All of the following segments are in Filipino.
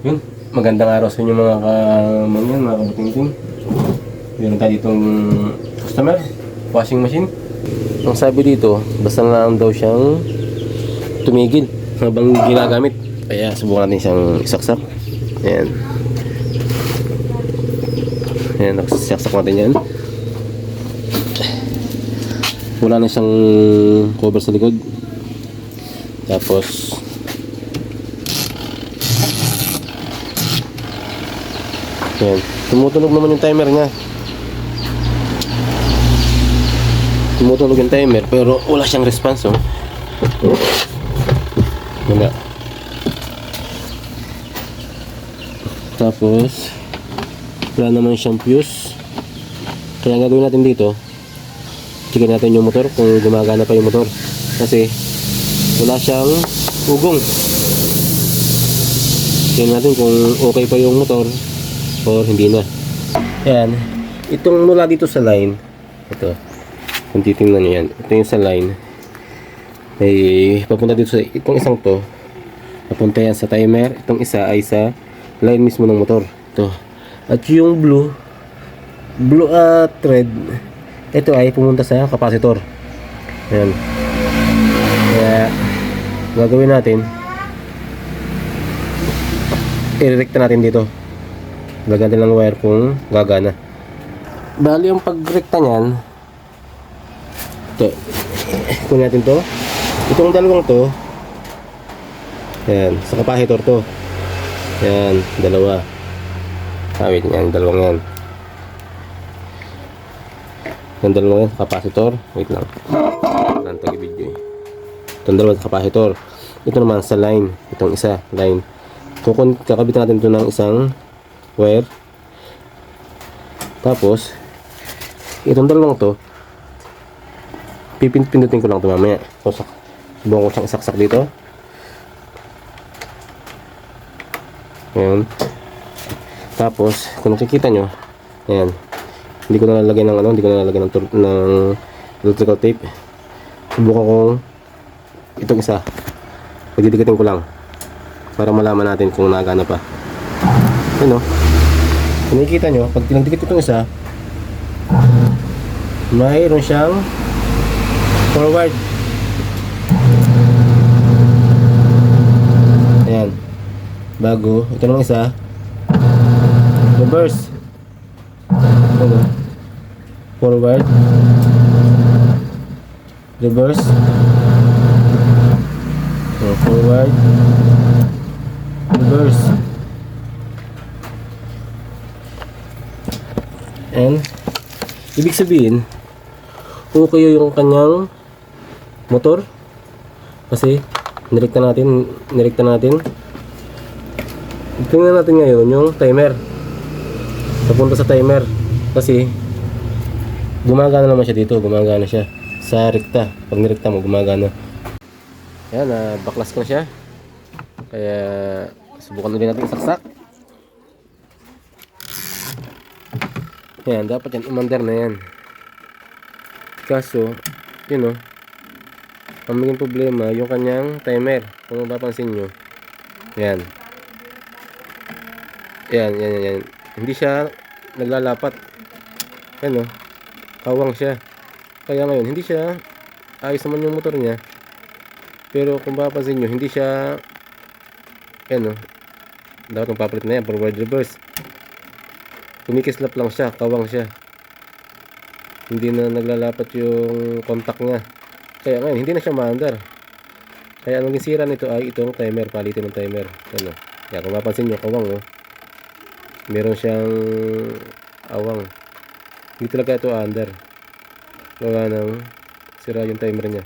Yun, magandang araw sa inyo mga kamangyan, mga kabutingting. Meron tayo ditong customer, washing machine. Ang sabi dito, basta lang daw siyang tumigil habang ginagamit. Kaya subukan natin siyang isaksak. Ayan. Ayan, nagsasaksak natin yan. Wala na siyang cover sa likod. Tapos, Yan. Tumutunog naman yung timer niya. Tumutunog yung timer pero wala siyang response oh. Wala. Tapos wala naman siyang fuse. Kaya ang gagawin natin dito, checkin natin yung motor kung gumagana pa yung motor. Kasi wala siyang ugong. Tingnan natin kung okay pa yung motor or hindi na. Ayan. Itong mula dito sa line, ito. Kung titingnan nyo yan, ito yung sa line. Ay, papunta dito sa, itong isang to, papunta yan sa timer. Itong isa ay sa line mismo ng motor. Ito. At yung blue, blue uh, thread, ito ay pumunta sa capacitor. Ayan. Kaya, gagawin natin, i-recta natin dito lagyan din ng wire kung gagana. Bali yung pagrekta niyan ito kunin natin to. Itong dalawang to yan sa capacitor to. Yan dalawa. Ah wait yan dalawang yan. Yung dalawang yan capacitor. Wait lang. To video eh. Itong dalawang capacitor. Ito naman sa line itong isa line. Kukun kakabitan natin ito ng isang wire. Tapos, itong dalawang to, pipindutin ko lang ito mamaya. So, sak subukan ko siyang isaksak dito. Ayan. Tapos, kung nakikita nyo, ayan, hindi ko na lalagay ng ano, hindi ko na lalagay ng, ng electrical tape. Subukan kong itong isa. Pagdidikitin ko lang para malaman natin kung nagana pa. Ano? Kung nakikita nyo, pag pinagdikit itong isa, mayroon siyang forward. Ayan. Bago, ito naman isa, reverse. Ano? Forward. Reverse. Forward. Reverse. And, ibig sabihin, okay yung kanyang motor. Kasi, nirekta natin, nirekta natin. Tingnan natin ngayon yung timer. Papunta sa timer. Kasi, gumagana naman siya dito. Gumagana siya. Sa rekta. Pag nirekta mo, gumagana. Yan, uh, baklas ko na siya. Kaya, subukan ulit natin isaksak. Yan, dapat yan, umandar na yan. Kaso, yun o, ang maging problema, yung kanyang timer. Kung mapapansin nyo, yan. Yan, yan, yan, yan. Hindi siya naglalapat. Yan o, kawang siya. Kaya ngayon, hindi siya, ayos naman yung motor niya. Pero kung mapapansin nyo, hindi siya, yan o, dapat magpapalit na yan, forward reverse kumikislap lang siya, kawang siya. Hindi na naglalapat yung contact niya. Kaya ngayon, hindi na siya maandar. Kaya ang naging sira nito ay itong timer, palitin ng timer. Ano? Yan, kung mapansin nyo, kawang, no? Meron siyang awang. Hindi talaga ito under. Gawa ng sira yung timer niya.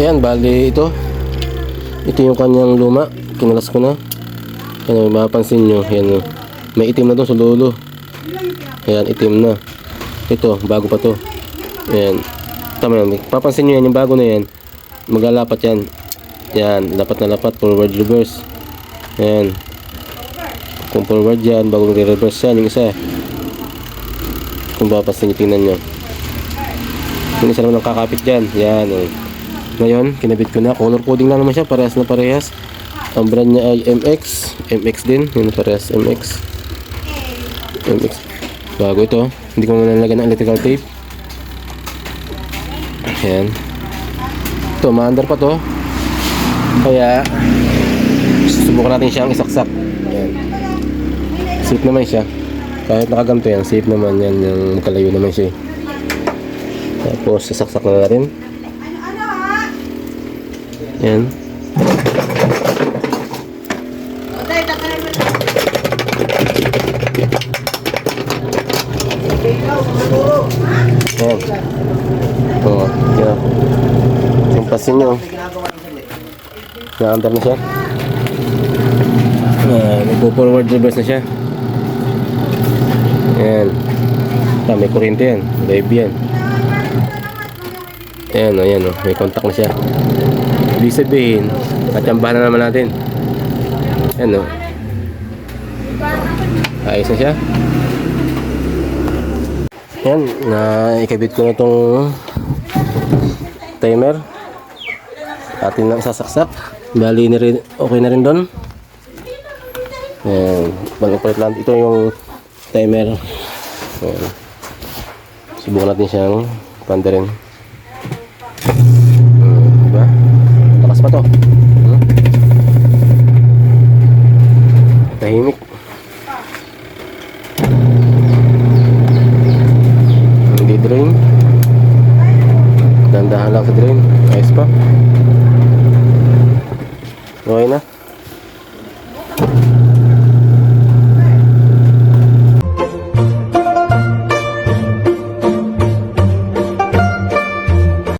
Ayan, bali ito. Ito yung kanyang luma. Kinalas ko na. Ano, mapapansin nyo. Yan, no? May itim na to sa dulo. Ayan, itim na. Ito, bago pa to. Ayan. Tama yan. Papansin nyo yan, yung bago na yan. Maglalapat yan. Yan, lapat na lapat. Forward, reverse. Ayan. Kung forward yan, bago mag-reverse yan, yung isa. Kung papansin nyo, tingnan nyo. Yung isa naman ang kakapit dyan. Yan. Oh. Ngayon, kinabit ko na. Color coding lang naman siya. Parehas na parehas. Ang brand niya ay MX. MX din. Yun parehas MX. Bago ito. Hindi ko muna nalagyan ng electrical tape. Ayan. Ito, maandar pa to. Kaya, susubukan natin siyang isaksak. Ayan. Safe naman siya. Kahit nakaganto yan, safe naman yan. Yung magkalayo naman siya. eh. Tapos, sasaksak na natin. Ayan. Oo. Yan. Pasin nyo. Na-under na siya. Ah, Nagpo-forward reverse na siya. Ayan. Ah, may kuryente yan. Live yan. Ayan o, ayan o. May contact na siya. Ibig sabihin, katsambahan na naman natin. Ayan o. Ayos na siya. Yan, na ikabit ko na itong timer. Atin lang sasaksak. Bali na rin, okay na rin doon. Yan, balik lang. Ito yung timer. Yan. Subukan natin siyang panda rin. Hmm, diba? Lakas pa to. Hmm? Tahimik. Hindi drain. Dandahan lang